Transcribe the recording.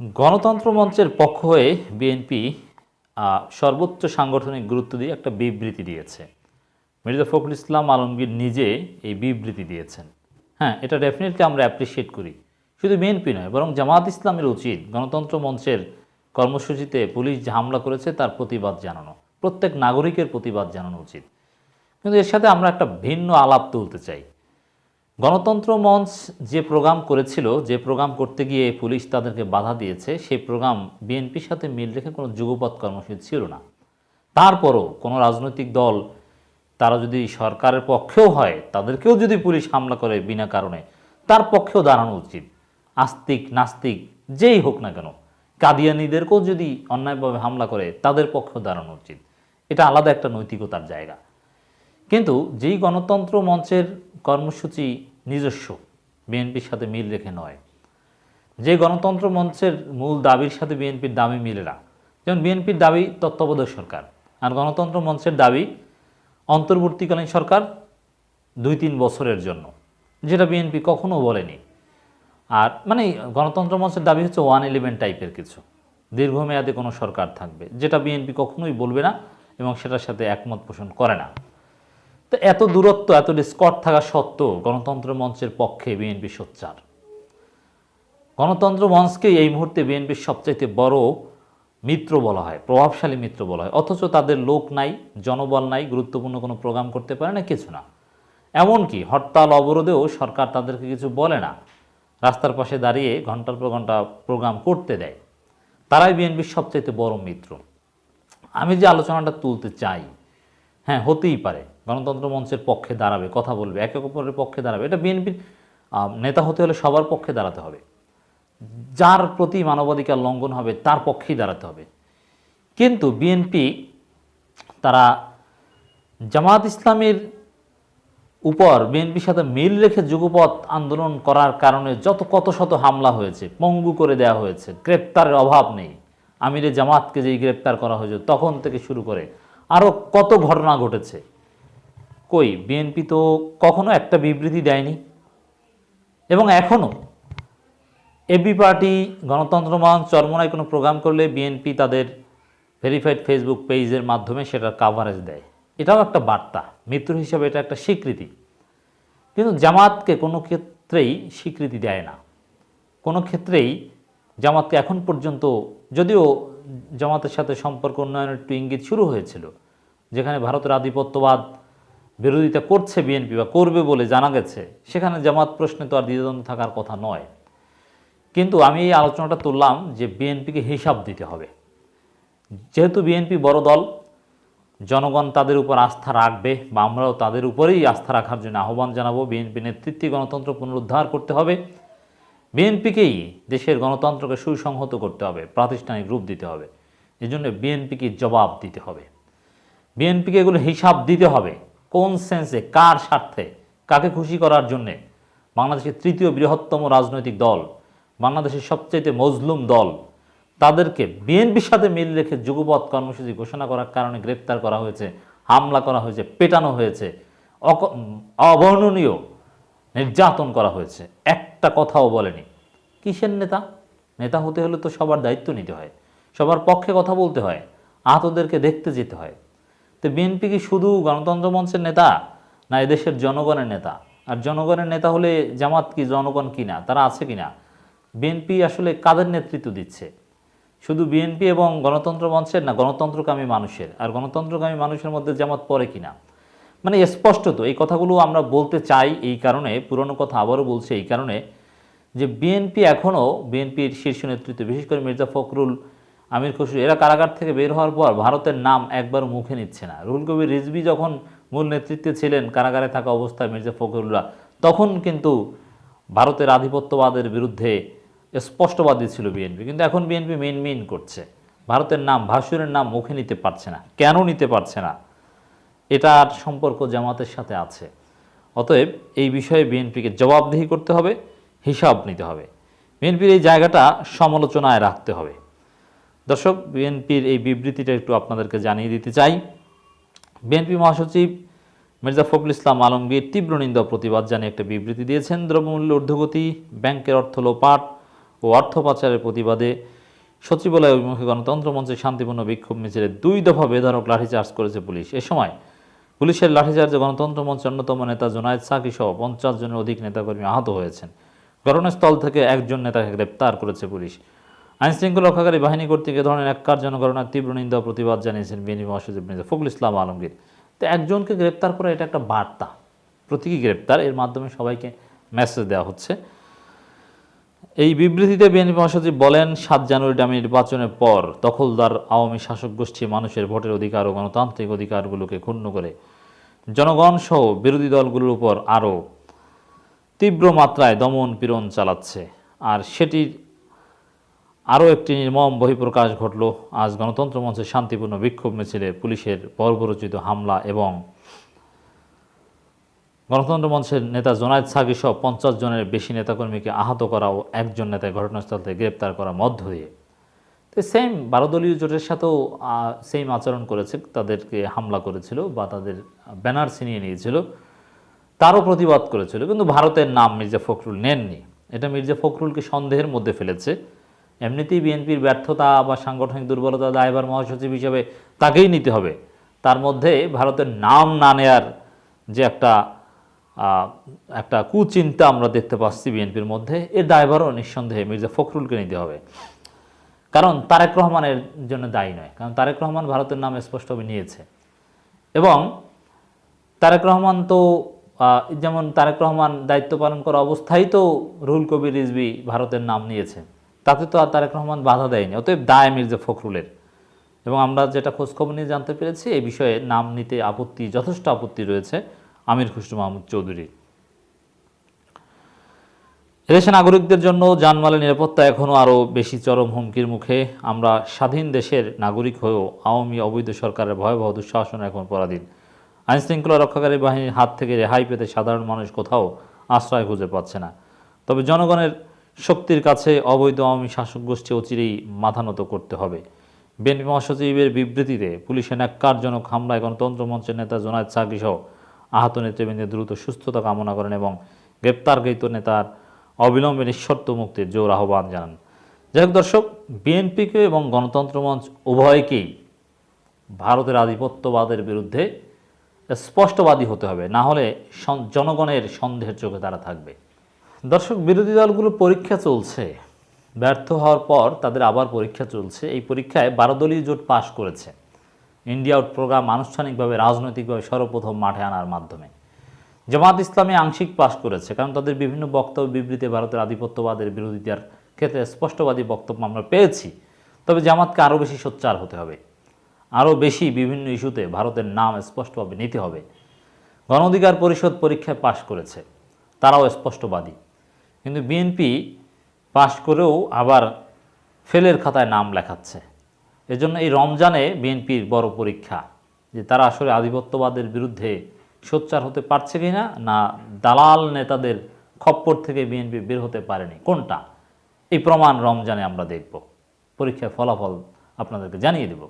গণতন্ত্র মঞ্চের পক্ষ হয়ে বিএনপি সর্বোচ্চ সাংগঠনিক গুরুত্ব দিয়ে একটা বিবৃতি দিয়েছে। মির্জা ফখরুল ইসলাম আলমগীর নিজে এই বিবৃতি দিয়েছেন। হ্যাঁ এটা ডেফিনেটলি আমরা অ্যাপ্রিসিয়েট করি। শুধু বিএনপি নয়, বরং জামাত ইসলামের উচিত গণতন্ত্র মঞ্চের কর্মসূচিতে পুলিশ যে হামলা করেছে তার প্রতিবাদ জানানো। প্রত্যেক নাগরিকের প্রতিবাদ জানানো উচিত। কিন্তু এর সাথে আমরা একটা ভিন্ন আলাপ তুলতে চাই। গণতন্ত্র মঞ্চ যে প্রোগ্রাম করেছিল, যে প্রোগ্রাম করতে গিয়ে পুলিশ তাদেরকে বাধা দিয়েছে, সেই প্রোগ্রাম বিএনপির সাথে মিল রেখে কোনো যুগপৎ কর্মসূচি ছিল না। তারপরও কোনো রাজনৈতিক দল, তারা যদি সরকারের পক্ষেও হয়, তাদেরকেও যদি পুলিশ হামলা করে বিনা কারণে, তার পক্ষেও দাঁড়ানো উচিত। আস্তিক, নাস্তিক, যেই হোক না কেন, কাদিয়ানিদেরকেও যদি অন্যায়ভাবে হামলা করে, তাদের পক্ষেও দাঁড়ানো উচিত। এটা আলাদা একটা নৈতিকতার জায়গা। কিন্তু যেই গণতন্ত্র মঞ্চের কর্মসূচি নিজস্ব, বিএনপির সাথে মিল রেখে নয়। যে গণতন্ত্র মঞ্চের মূল দাবির সাথে বিএনপির দাবি মিলে না। যেমন বিএনপির দাবি তত্ত্বাবধায়ক সরকার, আর গণতন্ত্র মঞ্চের দাবি অন্তর্বর্তীকালীন সরকার দুই তিন বছরের জন্য, যেটা বিএনপি কখনো বলেনি। আর মানে গণতন্ত্র মঞ্চের দাবি হচ্ছে ওয়ান ইলেভেন টাইপের কিছু। দীর্ঘমেয়াদে কোনো সরকার থাকবে, যেটা বিএনপি কখনোই বলবে না এবং সেটার সাথে একমত পোষণ করে না। তো এত দূরত্ব, এত ডিসকট থাকা সত্ত্বেও গণতন্ত্র মঞ্চের পক্ষে বিএনপি সোচ্চার। গণতন্ত্র মঞ্চকেই এই মুহূর্তে বিএনপির সবচাইতে বড় মিত্র বলা হয়, প্রভাবশালী মিত্র বলা হয়। অথচ তাদের লোক নাই, জনবল নাই, গুরুত্বপূর্ণ কোনো প্রোগ্রাম করতে পারে না, কিছু না। এমনকি হরতাল অবরোধেও সরকার তাদেরকে কিছু বলে না। রাস্তার পাশে দাঁড়িয়ে ঘণ্টার পর ঘণ্টা প্রোগ্রাম করতে দেয়। তারাই বিএনপির সবচাইতে বড় মিত্র। আমি যে আলোচনাটা তুলতে চাই হ্যাঁ হতেই পারে। গণতন্ত্র মঞ্চের পক্ষে দাঁড়াবে, কথা বলবে, একে অপরের পক্ষে দাঁড়াবে। এটা বিএনপির নেতা হতে হলে সবার পক্ষে দাঁড়াতে হবে। যার প্রতি মানবাধিকার লঙ্ঘন হবে, তার পক্ষেই দাঁড়াতে হবে। কিন্তু বিএনপি তারা জামাত ইসলামের উপর বিএনপির সাথে মিল রেখে যুগপথ আন্দোলন করার কারণে যত কত শত হামলা হয়েছে, পঙ্গু করে দেওয়া হয়েছে, গ্রেপ্তারের অভাব নেই। আমিরে জামাতকে যেই গ্রেপ্তার করা হয়েছে তখন থেকে শুরু করে আরও কত ঘটনা ঘটেছে। কই? বিএনপি তো কখনো একটা বিবৃতি দেয়নি। এবং এখনও এবি পার্টি, গণতন্ত্র মঞ্চ চরমনায় কোনো প্রোগ্রাম করলে বিএনপি তাদের ভেরিফাইড ফেসবুক পেজের মাধ্যমে সেটার কাভারেজ দেয়। এটাও একটা বার্তা। মিত্র হিসাবে এটা একটা স্বীকৃতি। কিন্তু জামাতকে কোনো ক্ষেত্রেই স্বীকৃতি দেয় না। কোনো ক্ষেত্রেই জামাতকে এখন পর্যন্ত, যদিও জামাতের সাথে সম্পর্ক উন্নয়নের একটু ইঙ্গিত শুরু হয়েছিল, যেখানে ভারতের আধিপত্যবাদ বিরোধিতা করছে বিএনপি বা করবে বলে জানা গেছে, সেখানে জামাত প্রশ্নে তো আর দ্বিধাদ্বন্দ্ব থাকার কথা নয়। কিন্তু আমি এই আলোচনাটা তুললাম যে বিএনপিকে হিসাব দিতে হবে। যেহেতু বিএনপি বড় দল, জনগণ তাদের উপর আস্থা রাখবে বা আমরাও তাদের উপরেই আস্থা রাখার জন্য আহ্বান জানাব। বিএনপি নেতৃত্বে গণতন্ত্র পুনরুদ্ধার করতে হবে। বিএনপিকেই দেশের গণতন্ত্রকে সুসংহত করতে হবে, প্রাতিষ্ঠানিক রূপ দিতে হবে। এই জন্য বিএনপিকে জবাব দিতে হবে। বিএনপিকে এগুলো হিসাব দিতে হবে। কোন সেন্সে, কার স্বার্থে, কাকে খুশি করার জন্যে বাংলাদেশের তৃতীয় বৃহত্তম রাজনৈতিক দল, বাংলাদেশের সবচাইতে মজলুম দল, তাদেরকে বিএনপির সাথে মিল রেখে যুগপৎ কর্মসূচি ঘোষণা করার কারণে গ্রেপ্তার করা হয়েছে, হামলা করা হয়েছে, পেটানো হয়েছে অবর্ণনীয় নির্যাতন করা হয়েছে। একটা কথাও বলেনি। কিসের নেতা? নেতা হতে হলে তো সবার দায়িত্ব নিতে হয়, সবার পক্ষে কথা বলতে হয়, আহতদেরকে দেখতে যেতে হয়। তো বিএনপি কি শুধু গণতন্ত্র মঞ্চের নেতা, না এদেশের জনগণের নেতা? আর জনগণের নেতা হলে জামাত কি জনগণ কি না তারা আছে কি না বিএনপি আসলে কাদের নেতৃত্ব দিচ্ছে? শুধু বিএনপি এবং গণতন্ত্র মঞ্চের না, গণতন্ত্রকামী মানুষের? আর গণতন্ত্রকামী মানুষের মধ্যে জামাত পড়ে কিনা? মানে স্পষ্টত এই কথাগুলো আমরা বলতে চাই এই কারণে, পুরনো কথা আবারও বলছি এই কারণে, যে বিএনপি এখনও, বিএনপির শীর্ষ নেতৃত্ব, বিশেষ করে মির্জা ফখরুল আমির খসরু, এরা কারাগার থেকে বের হওয়ার পর ভারতের নাম একবার মুখে নিচ্ছে না। রুহুল কবির রিজভি যখন মূল নেতৃত্বে ছিলেন, কারাগারে থাকা অবস্থায় মির্জা ফখরুল্লাহ, তখন কিন্তু ভারতের আধিপত্যবাদের বিরুদ্ধে স্পষ্টবাদী ছিল বিএনপি। কিন্তু এখন বিএনপি মেন মেন করছে। ভারতের নাম, ভাসুরের নাম মুখে নিতে পারছে না। কেন নিতে পারছে না? এটার সম্পর্ক জামাতের সাথে আছে। অতএব এই বিষয়ে বিএনপিকে জবাবদিহি করতে হবে, হিসাব নিতে হবে। বিএনপির এই জায়গাটা সমালোচনায় রাখতে হবে। দর্শক, বিএনপির এই বিবৃতিটা একটু আপনাদেরকে জানিয়ে দিতে চাই। বিএনপি মহাসচিব মির্জা ফখরুল ইসলাম আলমগীর তীব্র নিন্দা প্রতিবাদ জানিয়ে একটা বিবৃতি দিয়েছেন। দ্রব্যমূল্য ঊর্ধ্বগতি, ব্যাংকের অর্থ লোপাট ও অর্থ পাচারের প্রতিবাদে সচিবালয় অভিমুখে গণতন্ত্র মঞ্চে শান্তিপূর্ণ বিক্ষোভ মিছিলে দুই দফা বেধরক লাঠিচার্জ করেছে পুলিশ। এ সময় পুলিশের লাঠিচার্জে গণতন্ত্র মঞ্চের অন্যতম নেতা জোনায়েদ সাকি সহ পঞ্চাশ জনের অধিক নেতাকর্মী আহত হয়েছেন। ঘটনাস্থল থেকে একজন নেতাকে গ্রেপ্তার করেছে পুলিশ। আইনশৃঙ্খলা রক্ষাকারী বাহিনী কর্তৃক এ ধরনের এক কার্যজনক ঘটনার তীব্র নিন্দা প্রতিবাদ জানিয়েছেন বিএনপি মহাসচিব মির্জা ফখরুল ইসলাম আলমগীর। তো একজনকে গ্রেপ্তার করা এটা একটা বার্তা। প্রতীকী গ্রেপ্তার, এর মাধ্যমে সবাইকে মেসেজ দেওয়া হচ্ছে। এই বিবৃতিতে বিএনপি মহাসচিব বলেন, সাত জানুয়ারি ডামি নির্বাচনের পর দখলদার আওয়ামী শাসক গোষ্ঠী মানুষের ভোটের অধিকার ও গণতান্ত্রিক অধিকারগুলোকে ক্ষুণ্ণ করে। জনগণ সহ বিরোধী দলগুলোর উপর আরও তীব্র মাত্রায় দমন পীড়ন চালাচ্ছে। আর সেটির আরও একটি নির্মম বহিঃপ্রকাশ ঘটল। আজ গণতন্ত্র মঞ্চের শান্তিপূর্ণ বিক্ষোভ মিছিলে পুলিশের বর্বরচিত হামলা এবং গণতন্ত্র মঞ্চের নেতা জোনায়েদ সাগি সহ পঞ্চাশ জনের বেশি নেতাকর্মীকে আহত করা ও একজন নেতাকে ঘটনাস্থল থেকে গ্রেপ্তার করার মধ্য দিয়ে। তো সেম বারোদলীয় জোটের সাথেও সেম আচরণ করেছে, তাদেরকে হামলা করেছিল বা তাদের ব্যানার ছিনিয়ে নিয়েছিল। তারও প্রতিবাদ করেছিল, কিন্তু ভারতের নাম মির্জা ফখরুল নেননি। এটা মির্জা ফখরুলকে সন্দেহের মধ্যে ফেলেছে। এমনিতেই বিএনপির ব্যর্থতা বা সাংগঠনিক দুর্বলতা দায়ভার মহাসচিব হিসেবে তাকেই নিতে হবে। তার মধ্যে ভারতের নাম না নেয়ার যে একটা একটা কুচিন্তা আমরা দেখতে পাচ্ছি বিএনপির মধ্যে, এর দায়ভারও নিঃসন্দেহে মির্জা ফখরুলকে নিতে হবে। কারণ তারেক রহমানের জন্য দায়ী নয়, কারণ তারেক রহমান ভারতের নাম স্পষ্টভাবে নিয়েছে। এবং তারেক রহমান তো যেমন তারেক রহমান দায়িত্ব পালন করা অবস্থায় তো রুহুল কবির রিজভি ভারতের নাম নিয়েছে। তাতে তো আর তারেক রহমান বাধা দেয়নি। অতএব দায় মির্জা ফখরুলের। এবং আমরা যেটা খোঁজখবর নিয়ে জানতে পেরেছি, এই বিষয়ে নাম নিতে আপত্তি, যথেষ্ট আপত্তি রয়েছে আমির খুসরু মাহমুদ চৌধুরীর এদেশে নাগরিকদের জন্য জানমালের নিরাপত্তা এখনও আরও বেশি চরম হুমকির মুখে। আমরা স্বাধীন দেশের নাগরিক হয়েও আওয়ামী অবৈধ সরকারের ভয়াবহ দুঃশাসন এখন পরাধীন। আইনশৃঙ্খলা রক্ষাকারী বাহিনীর হাত থেকে রেহাই পেতে সাধারণ মানুষ কোথাও আশ্রয় খুঁজে পাচ্ছে না। তবে জনগণের শক্তির কাছে অবৈধ আওয়ামী শাসক গোষ্ঠী অচিরেই মাথা নত করতে হবে। বিএনপি মহাসচিবের বিবৃতিতে পুলিশের ন্যাক্কারজনক হামলায় গণতন্ত্র মঞ্চের নেতা জোনায়দ সাকি সহ আহত নেতৃবৃন্দের দ্রুত সুস্থতা কামনা করেন এবং গ্রেপ্তারকৃত নেতার অবিলম্বে নিঃশর্ত মুক্তির জোর আহ্বান জানান। যাই হোক দর্শক, বিএনপিকে এবং গণতন্ত্র মঞ্চ উভয়কেই ভারতের আধিপত্যবাদের বিরুদ্ধে স্পষ্টবাদী হতে হবে। না হলে জনগণের সন্দেহের চোখে তারা থাকবে। দর্শক, বিরোধী দলগুলো পরীক্ষা চলছে। ব্যর্থ হওয়ার পর তাদের আবার পরীক্ষা চলছে। এই পরীক্ষায় বারো দলীয় জোট পাশ করেছে। ইন্ডিয়া আউট প্রোগ্রাম আনুষ্ঠানিকভাবে, রাজনৈতিকভাবে সর্বপ্রথম মাঠে আনার মাধ্যমে। জামাত ইসলামী আংশিক পাশ করেছে, কারণ তাদের বিভিন্ন বক্তব্য বিবৃতি ভারতের আধিপত্যবাদের বিরোধিতার ক্ষেত্রে স্পষ্টবাদী বক্তব্য আমরা পেয়েছি। তবে জামাতকে আরও বেশি সোচ্চার হতে হবে। আরও বেশি বিভিন্ন ইস্যুতে ভারতের নাম স্পষ্টভাবে নিতে হবে। গণ অধিকার পরিষদ পরীক্ষায় পাশ করেছে। তারাও স্পষ্টবাদী। কিন্তু বিএনপি পাশ করেও আবার ফেলের খাতায় নাম লেখাচ্ছে। এজন্য এই রমজানে বিএনপির বড় পরীক্ষা যে তারা আসলে আধিপত্যবাদের বিরুদ্ধে সোচ্চার হতে পারছে কিনা না দালাল নেতাদের খপ্পর থেকে বিএনপি বের হতে পারেনি, কোনটা? এই প্রমাণ রমজানে আমরা দেখব। পরীক্ষার ফলাফল আপনাদেরকে জানিয়ে দেব।